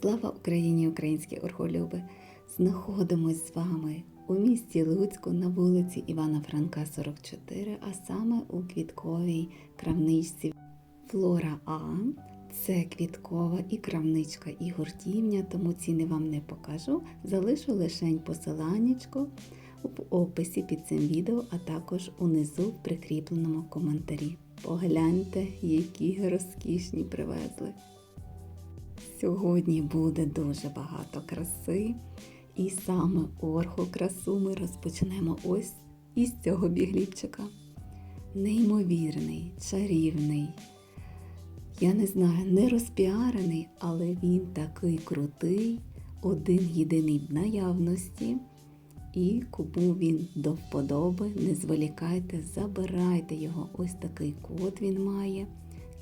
Слава Україні, українські орхолюби! Знаходимось з вами у місті Луцьку на вулиці Івана Франка, 44, а саме у квітковій крамничці Флора А. Це квіткова і крамничка, і гуртівня, тому ціни вам не покажу. Залишу лишень посиланнячко в описі під цим відео, а також унизу в прикріпленому коментарі. Погляньте, які розкішні привезли. Сьогодні буде дуже багато краси, і саме орхокрасу ми розпочнемо ось із цього бігліпчика. Неймовірний, чарівний. Я не знаю, не розпіарений, але він такий крутий, один єдиний в наявності. І кому він до вподоби, не зволікайте, забирайте його. Ось такий код він має.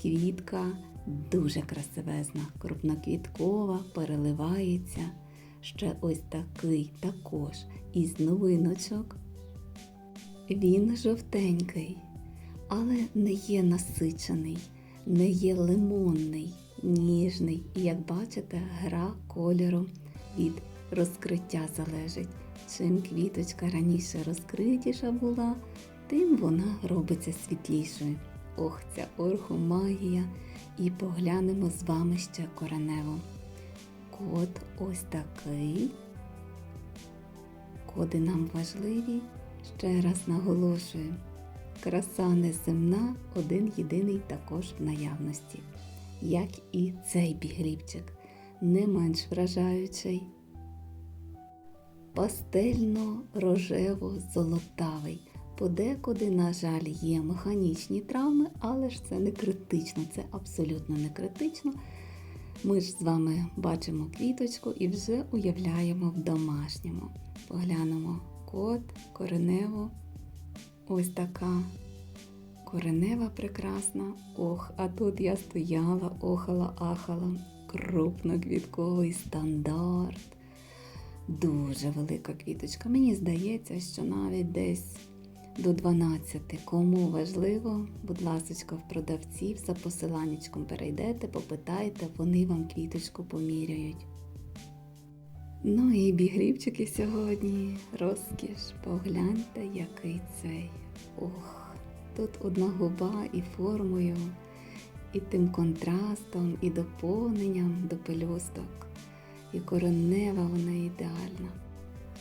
Квітка дуже красивезна, крупноквіткова, переливається. Ще ось такий також із новиночок. Він жовтенький, але не є насичений, не є лимонний, ніжний. І як бачите, гра кольору від розкриття залежить. Чим квіточка раніше розкритіша була, тим вона робиться світлішою. Ох, ця орхомагія. І поглянемо з вами ще коренево. Код ось такий. Коди нам важливі. Ще раз наголошую. Краса неземна, один єдиний також в наявності. Як і цей бігрібчик, не менш вражаючий. Пастельно-рожево-золотавий. Подекуди, на жаль, є механічні травми, але ж це не критично, це абсолютно не критично. Ми ж з вами бачимо квіточку і вже уявляємо в домашньому. Поглянемо кот, коренево. Ось така коренева прекрасна. Ох, а тут я стояла, охала, ахала. Крупноквітковий стандарт. Дуже велика квіточка. Мені здається, що навіть десь до 12. Кому важливо, будь ласка, в продавців за посиланнячком перейдете, попитайте, вони вам квіточку поміряють. Ну і бігрівчики сьогодні, розкіш, погляньте, який цей. Ох, тут одна губа і формою, і тим контрастом, і доповненням до пелюсток, і коренева вона ідеальна.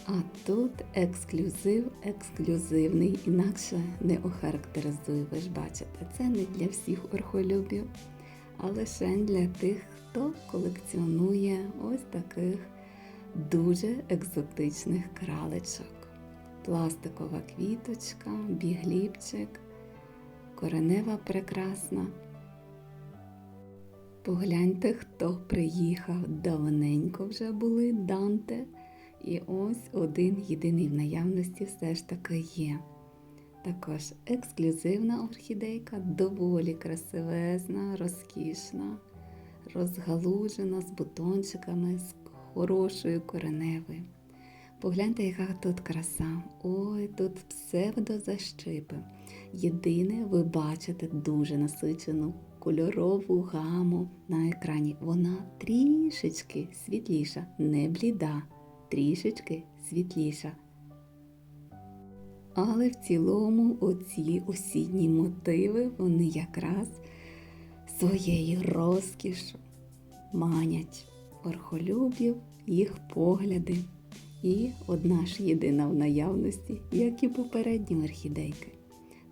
А тут ексклюзив, ексклюзивний, інакше не охарактеризую, ви ж бачите, це не для всіх орхолюбів, а лише для тих, хто колекціонує ось таких дуже екзотичних кралечок. Пластикова квіточка, бігліпчик, коренева прекрасна. Погляньте, хто приїхав давненько вже були Данте. І ось один єдиний в наявності все ж таки є. Також ексклюзивна орхідейка, доволі красивезна, розкішна, розгалужена з бутончиками, з хорошою кореневою. Погляньте, яка тут краса. Ой, тут псевдозащипи. Єдине, ви бачите дуже насичену кольорову гаму на екрані. Вона трішечки світліша, не бліда трішечки світліша. Але в цілому оці осінні мотиви, вони якраз своєю розкішу манять орхолюбів, їх погляди. І одна ж єдина в наявності, як і попередні орхідейки.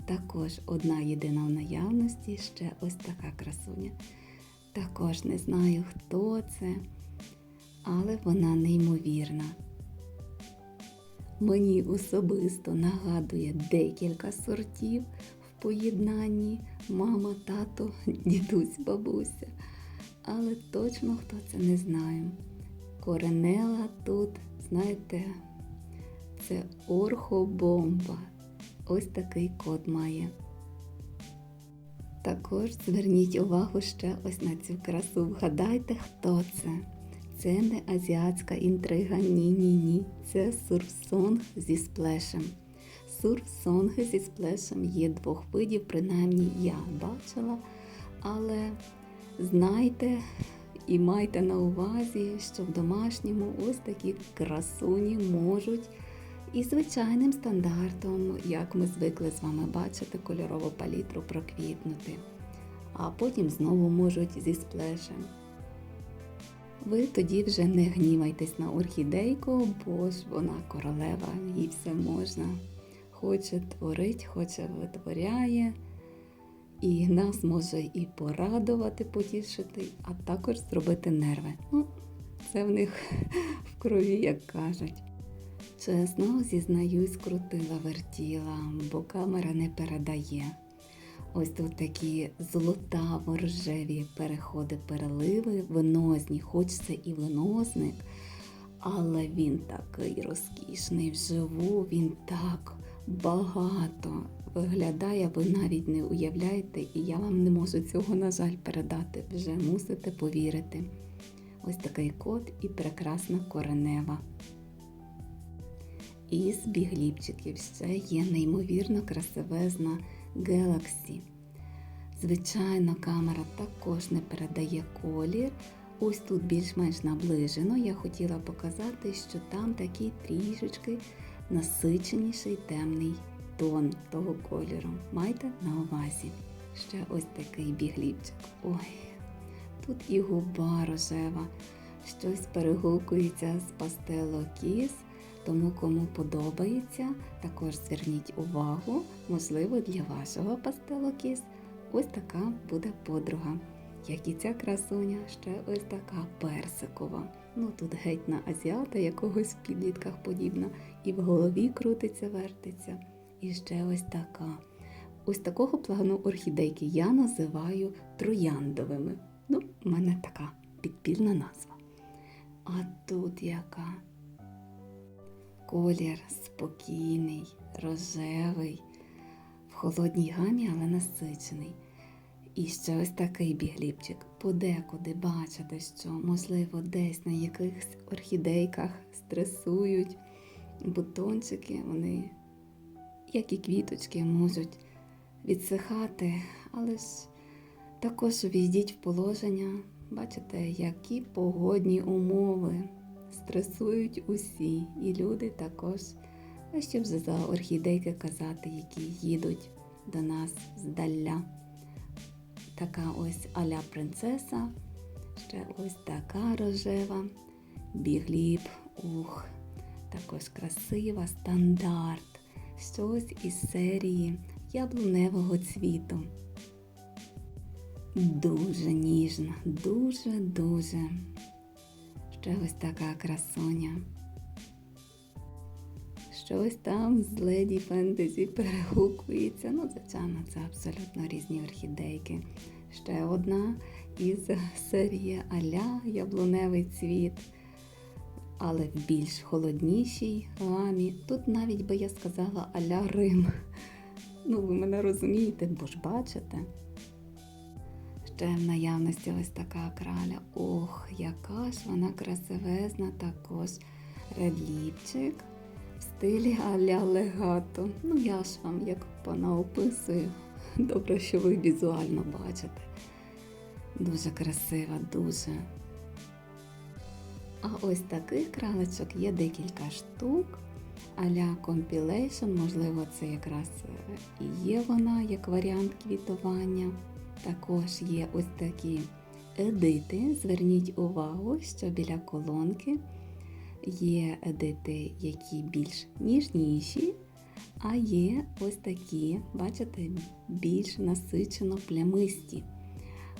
Також одна єдина в наявності ще ось така красуня. Також не знаю, хто це але вона неймовірна. Мені особисто нагадує декілька сортів в поєднанні мама, тато, дідусь, бабуся. Але точно хто це не знає. Коренела тут, знаєте, це орхобомба. Ось такий код має. Також зверніть увагу ще ось на цю красу. Вгадайте, хто це. Це не азіатська інтрига, ні-ні-ні. Це сурфсонг зі сплешем. Сурфсонги зі сплешем є двох видів, принаймні я бачила. Але знайте І майте на увазі, що в домашньому ось такі красуні можуть і звичайним стандартом, як ми звикли з вами бачити, кольорову палітру проквітнути, а потім знову можуть зі сплешем. Ви тоді вже не гнівайтесь на орхідейку, бо ж вона королева, їй все можна. Хоче творить, хоче витворяє, і нас може і порадувати, потішити, а також зробити нерви. Ну, це в них в крові, як кажуть. Чесно, зізнаюсь, крутила вертіла, бо камера не передає. Ось тут такі золотаво рожеві переходи, переливи, винозні, хоч це і винозник, але він такий розкішний вживу, він так багато виглядає, ви навіть не уявляєте, і я вам не можу цього, на жаль, передати. Вже мусите повірити. Ось такий кот і прекрасна коренева. Із бігліпчиків ще є неймовірно красивезна Galaxy. Звичайно, камера також не передає колір. Ось тут більш-менш наближено. Я хотіла показати, що там такий трішечки насиченіший темний тон того кольору. Майте на увазі. Ще ось такий бігліпчик. Ой, тут і губа рожева, щось перегукується з пастело кіс. Тому кому подобається, також зверніть увагу, можливо, для вашого пастелокіс ось така буде подруга. Як і ця красуня, ще ось така персикова. Ну тут геть на азіата якогось в підлітках подібна, і в голові крутиться, вертиться. І ще ось така. Ось такого плану орхідейки я називаю трояндовими. Ну, в мене така підпільна назва. А тут яка? Колір спокійний, рожевий, в холодній гамі, але насичений. І ще ось такий бігліпчик. Подекуди бачите, що, можливо, десь на якихось орхідейках стресують бутончики, вони, як і квіточки, можуть відсихати, але ж також увійдіть в положення, бачите, які погодні умови стресують усі, і люди також, а що вже за орхідейки казати, які їдуть до нас здаля. Така ось аля принцеса, ще ось така рожева, бігліп, ух, також красива, стандарт, щось із серії яблуневого цвіту. Дуже ніжна, дуже-дуже ще ось така красоня. Щось там з леді фентезі перегукується. Ну, звичайно, це абсолютно різні орхідейки. Ще одна із серії Аля Яблуневий цвіт, але в більш холоднішій гамі. Тут навіть би я сказала Аля Рим. Ну, ви мене розумієте, бо ж бачите. Ще в наявності ось така краля. Ох, яка ж вона красивезна, також редліпчик в стилі аля легато. Ну, я ж вам як понаописую. Добре, що ви візуально бачите. Дуже красива, дуже. А ось таких кралечок є декілька штук. Аля Compilation, можливо, це якраз і є вона як варіант квітування. Також є ось такі едити. Зверніть увагу, що біля колонки є едити, які більш ніжніші, а є ось такі, бачите, більш насичено плямисті.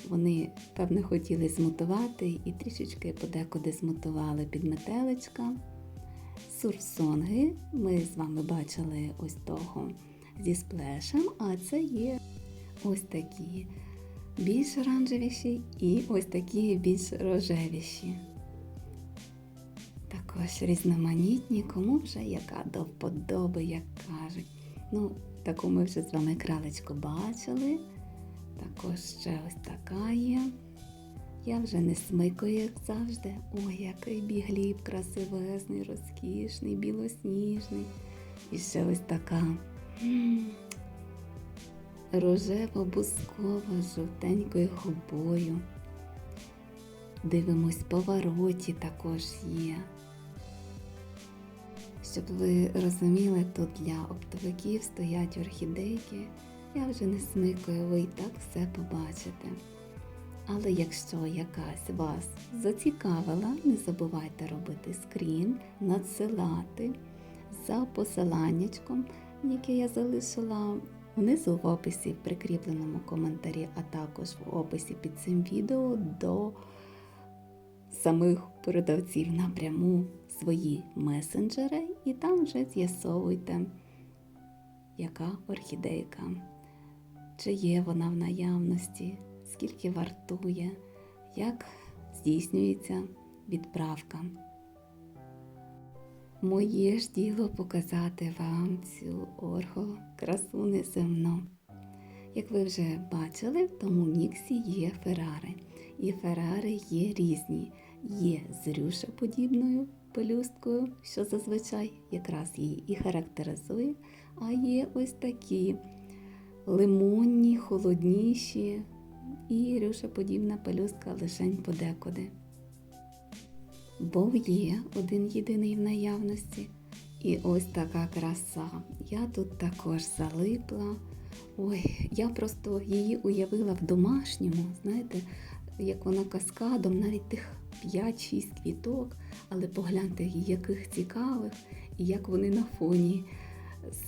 Вони, певне, хотіли змутувати і трішечки подекуди змутували під метеличка. Сурсонги ми з вами бачили ось того зі сплешем, а це є ось такі більш оранжевіші і ось такі більш рожевіші. Також різноманітні, кому вже яка до вподоби, як кажуть. Ну, таку ми вже з вами кралечку бачили. Також ще ось така є. Я вже не смикаю, як завжди. Ой, який бігліб красивезний, розкішний, білосніжний. І ще ось така рожево-бускова з жовтенькою губою. Дивимось, повороті також є. Щоб ви розуміли, тут для оптовиків стоять орхідейки. Я вже не смикаю, ви і так все побачите. Але якщо якась вас зацікавила, не забувайте робити скрін, надсилати за посиланнячком, яке я залишила внизу в описі в прикріпленому коментарі, а також в описі під цим відео до самих продавців напряму свої месенджери, і там вже з'ясовуйте, яка орхідейка, чи є вона в наявності, скільки вартує, як здійснюється відправка. Моє ж діло показати вам цю орго красу неземну. Як ви вже бачили, в тому міксі є ферари. І ферари є різні. Є з рюшеподібною пелюсткою, що зазвичай якраз її і характеризує, а є ось такі лимонні, холодніші і рюшеподібна пелюстка лишень подекуди. Бо є один єдиний в наявності. І ось така краса. Я тут також залипла. Ой, я просто її уявила в домашньому, знаєте, як вона каскадом, навіть тих 5-6 квіток, але погляньте, яких цікавих, і як вони на фоні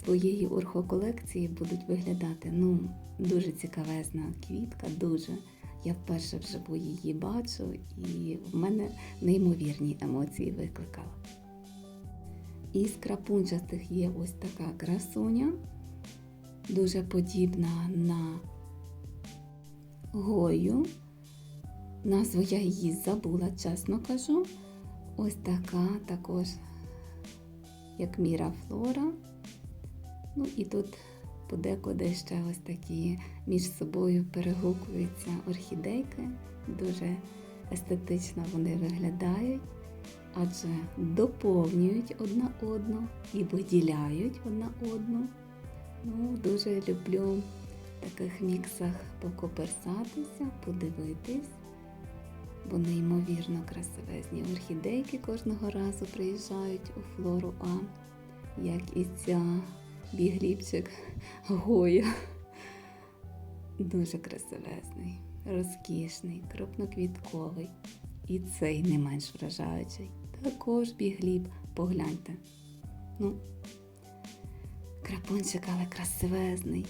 своєї орхоколекції будуть виглядати. Ну, дуже цікавезна квітка, дуже. Я вперше вживу її бачу, і в мене неймовірні емоції викликала. Із крапунчастих є ось така красуня, дуже подібна на гою. Назву я її забула, чесно кажу. Ось така також, як Міра Флора. Ну і тут подекуди ще ось такі між собою перегукуються орхідейки. Дуже естетично вони виглядають, адже доповнюють одна одну і виділяють одна одну. Ну, дуже люблю в таких міксах покоперсатися, подивитись, бо неймовірно красивезні орхідейки кожного разу приїжджають у флору А, як і ця бігліпчик Гоя. Дуже красивезний, розкішний, крупноквітковий. І цей не менш вражаючий. Також бігліб, погляньте. Ну, крапунчик, але красивезний.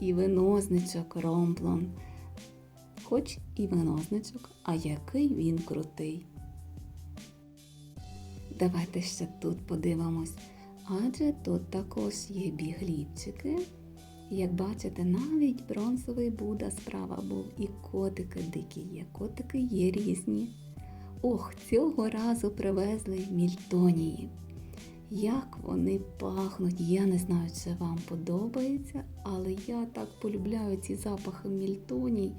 І винозничок ромплон. Хоч і винозничок, а який він крутий. Давайте ще тут подивимось. Адже тут також є бігліпчики. Як бачите, навіть бронзовий Буда справа був, і котики дикі є. Котики є різні. Ох, цього разу привезли мільтонії. Як вони пахнуть, я не знаю, чи вам подобається, але я так полюбляю ці запахи мільтоній.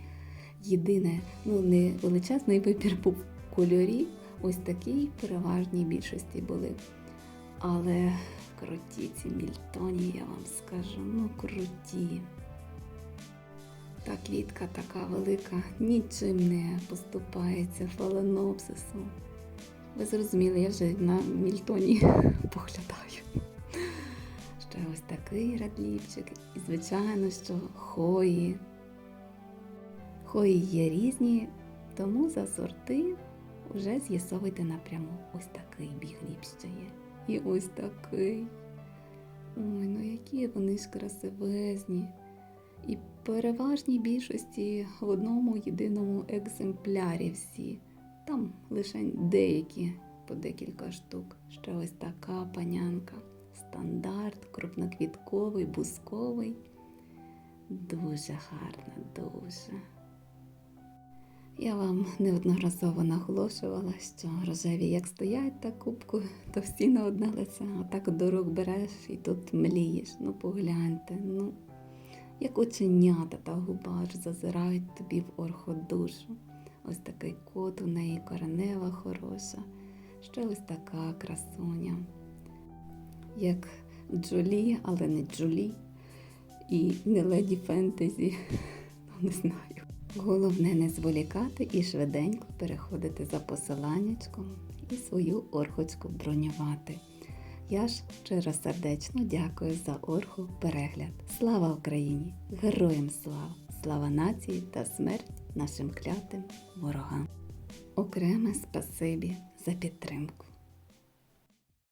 Єдине, ну не величезний вибір був кольорів, ось такі в переважній більшості були. Але круті ці мільтоні, я вам скажу, ну круті. Та квітка така велика, нічим не поступається фаленопсису. Ви зрозуміли, я вже на мільтоні поглядаю. Ще ось такий радлівчик. І, звичайно, що хої. Хої є різні, тому за сорти вже з'ясовуйте напряму. Ось такий бігліп ще є. І ось такий. Ой, ну які вони ж красивезні. І переважній більшості в одному єдиному екземплярі всі. Там лише деякі по декілька штук. Ще ось така панянка. Стандарт, крупноквітковий, бусковий. Дуже гарна, дуже. Я вам неодноразово наголошувала, що рожеві як стоять так кубку, то всі на одне лице, а так до рук береш і тут млієш. Ну погляньте, ну, як оченята та губа зазирають тобі в орходушу. Ось такий кот у неї коренева хороша, ще ось така красуня, як Джолі, але не Джолі, і не леді фентезі, ну не знаю. Головне не зволікати і швиденько переходити за посиланнячком і свою орхочку бронювати. Я ж щиросердечно дякую за орху перегляд. Слава Україні! Героям слава! Слава нації та смерть нашим клятим ворогам! Окреме спасибі за підтримку.